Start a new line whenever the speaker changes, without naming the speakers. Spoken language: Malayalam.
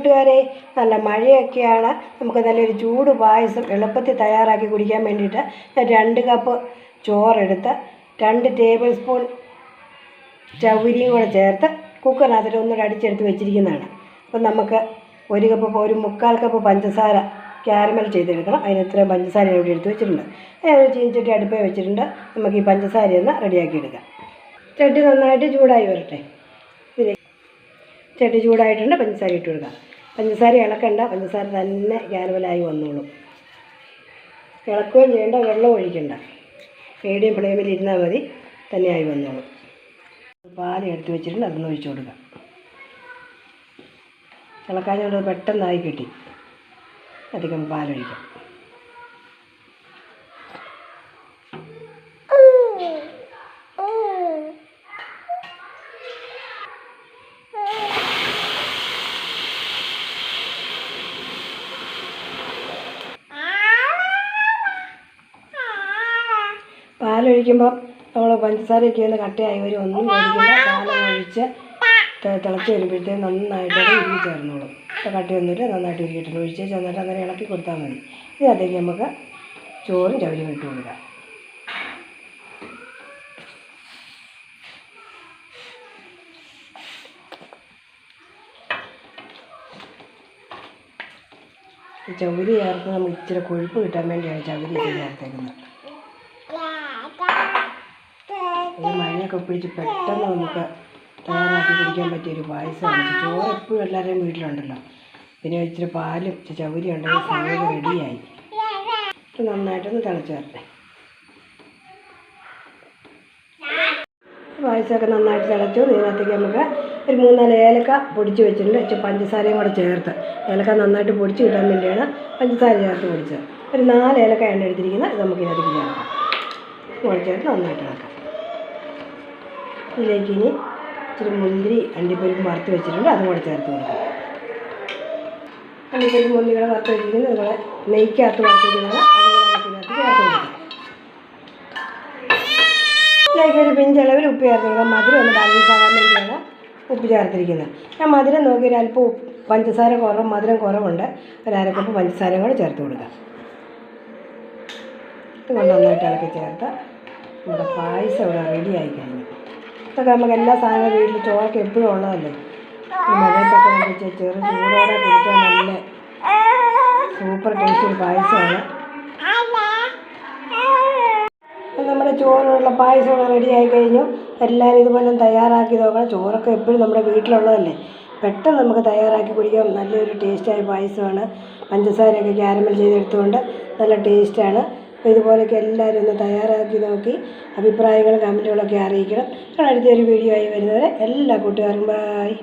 കൂട്ടുകാരെ നല്ല മഴയൊക്കെയാണ്. നമുക്ക് നല്ലൊരു ചൂട് പായസം എളുപ്പത്തിൽ തയ്യാറാക്കി കുടിക്കാൻ വേണ്ടിയിട്ട് ഞാൻ രണ്ട് കപ്പ് ചോറെടുത്ത് രണ്ട് ടേബിൾ സ്പൂൺ ചൗരിയും കൂടെ ചേർത്ത് കുക്കറിനകത്തിട്ട് ഒന്നുകൂടെ അടിച്ചെടുത്ത് വെച്ചിരിക്കുന്നതാണ്. അപ്പം നമുക്ക് ഒരു കപ്പ് ഒരു മുക്കാൽ കപ്പ് പഞ്ചസാര ക്യാരമൽ ചെയ്തെടുക്കണം. അതിന് ഇത്രയും പഞ്ചസാര ഇവിടെ എടുത്ത് വെച്ചിട്ടുണ്ട്. ഞാൻ ചീനിച്ചട്ടി അടുപ്പേ വെച്ചിട്ടുണ്ട്. നമുക്ക് ഈ പഞ്ചസാര ഒന്ന് റെഡിയാക്കി എടുക്കാം ചട്ടി നന്നായിട്ട് ചൂടായി വരട്ടെ. ചട്ടി ചൂടായിട്ടുണ്ട്. പഞ്ചസാര ഇട്ട് കൊടുക്കാം. പഞ്ചസാര ഇളക്കണ്ട പഞ്ചസാര തന്നെ ക്യാരമലായി വന്നോളും. ഇളക്കുകയും ചെയ്യേണ്ട വെള്ളം ഒഴിക്കണ്ട. മീഡിയം ഫ്ലെയിമിൽ ഇരുന്നാൽ മതി തന്നെയായി വന്നോളും. പാൽ എടുത്ത് വെച്ചിട്ടുണ്ട് അതൊന്ന് ഒഴിച്ചു കൊടുക്കാം. ഇളക്കാഞ്ഞോണ്ട് പെട്ടെന്നായി കിട്ടി. അധികം പാലൊഴിക്കാം. പാലൊഴിക്കുമ്പോൾ നമ്മൾ പഞ്ചസാരയൊക്കെ ഒന്ന് കട്ടയായി വരും ഒന്നും ഒഴിക്കുമ്പോൾ പാലൊഴിച്ച് തിളച്ച് വരുമ്പോഴത്തേക്ക് നന്നായിട്ട് ഉരുകി ചേർന്നോളും. കട്ടി വന്നിട്ട് നന്നായിട്ട് ഉരുകിയിട്ടുണ്ട്. ഒഴിച്ച് ചെന്നിട്ട് അങ്ങനെ ഇളക്കി കൊടുത്താൽ മതി. ഇതിനകത്തേക്ക് നമുക്ക് ചോറും ചവരിയും ഇട്ട് കൊടുക്കാം. ചവരി ചേർത്ത് നമുക്ക് ഇച്ചിരി കൊഴുപ്പ് കിട്ടാൻ വേണ്ടിയാണ് ചവരി ചേർത്തേക്കുന്നത്. ഈ മഴയൊക്കെ പിടിച്ച് പെട്ടെന്ന് നമുക്ക് തയ്യാറാക്കി കുടിക്കാൻ പറ്റിയൊരു പായസമാണ്. ചോറ് എപ്പോഴും എല്ലാവരുടെയും വീട്ടിലുണ്ടല്ലോ. പിന്നെ ഇച്ചിരി പാലും ഇച്ചിരി ചവരി ഉണ്ടെങ്കിൽ സമയം റെഡിയായി. ഇത് നന്നായിട്ടൊന്ന് തിളച്ച് പായസമൊക്കെ നന്നായിട്ട് തിളച്ചു. ഇതിനകത്തേക്ക് നമുക്ക് ഒരു മൂന്നാൽ ഏലക്ക പൊടിച്ച് വെച്ചിട്ടുണ്ട്. ഇച്ചിരി പഞ്ചസാരയും കൂടെ ചേർത്ത്. ഏലക്ക നന്നായിട്ട് പൊടിച്ച് കിട്ടാൻ വേണ്ടിയാണ് പഞ്ചസാര ചേർത്ത് പൊടിച്ചത്. ഒരു നാല് ഏലക്കയാണ് എടുത്തിരിക്കുന്നത്. ഇത് നമുക്ക് ഇതിനകത്തേക്ക് ചേർക്കാം. കൂടെ ചേർത്ത് നന്നായിട്ട് ഇളക്കാം. ഇതിലേക്ക് ഇനി ഇച്ചിരി മുന്തിരി അണ്ടിപ്പരിപ്പ് വറുത്ത് വെച്ചിട്ടുണ്ട്. അതും കൂടെ ചേർത്ത് കൊടുക്കാം. അണ്ടിപ്പരിപ്പ് മുന്തിരികളെ വറുത്ത് വെച്ചിരിക്കുന്നത് അതുപോലെ നെയ്ക്കകത്ത് വറുത്തിരിക്കുന്നത് നമുക്ക് ചേർത്ത് കൊടുക്കാം. ഇതിലേക്ക് പിഞ്ചളവിൽ ഉപ്പ് ചേർത്ത് കൊടുക്കാം. മധുരം ഒന്ന് ബാലൻസ് ആകാൻ വേണ്ടിയാണ് ഉപ്പ് ചേർത്തിരിക്കുന്നത്. ഞാൻ മധുരം നോക്കി ഒരു അല്പം പഞ്ചസാര കുറവ് മധുരം കുറവുണ്ട്. ഒരു അരക്കപ്പ് പഞ്ചസാരയും കൂടെ ചേർത്ത് കൊടുക്കാം. ഇതുകൊണ്ട് നന്നായിട്ട് ഇളക്കി ചേർത്ത് നമ്മുടെ പായസം ഇവിടെ റെഡി ആയി കഴിഞ്ഞു. ഇതൊക്കെ നമുക്ക് എല്ലാ സാധനവും വീട്ടിൽ ചോറൊക്കെ എപ്പോഴും ഉള്ളതല്ലേ? ഈ മഴയത്തൊക്കെ വെച്ച് ചെറു ചൂടോടെ കുടിക്കാൻ നല്ല സൂപ്പർ ടേസ്റ്റ് പായസമാണ്. നമ്മുടെ ചോറുള്ള പായസമൊക്കെ റെഡിയായി കഴിഞ്ഞു. എല്ലാവരും ഇതുപോലെ തയ്യാറാക്കി നോക്കണം. ചോറൊക്കെ എപ്പോഴും നമ്മുടെ വീട്ടിലുള്ളതല്ലേ. പെട്ടെന്ന് നമുക്ക് തയ്യാറാക്കി കുടിക്കാം. നല്ലൊരു ടേസ്റ്റായ പായസമാണ്. പഞ്ചസാരയൊക്കെ ക്യാരമൽ ചെയ്തെടുത്തുകൊണ്ട് നല്ല ടേസ്റ്റാണ് ഇതുപോലെയൊക്കെ എല്ലാവരും ഒന്ന് തയ്യാറാക്കി നോക്കി അഭിപ്രായങ്ങളും കമന്റുകളൊക്കെ അറിയിക്കണം. അടുത്തൊരു വീഡിയോ ആയി വരുന്നവരെ എല്ലാ കൂട്ടുകാർക്കും ബായ്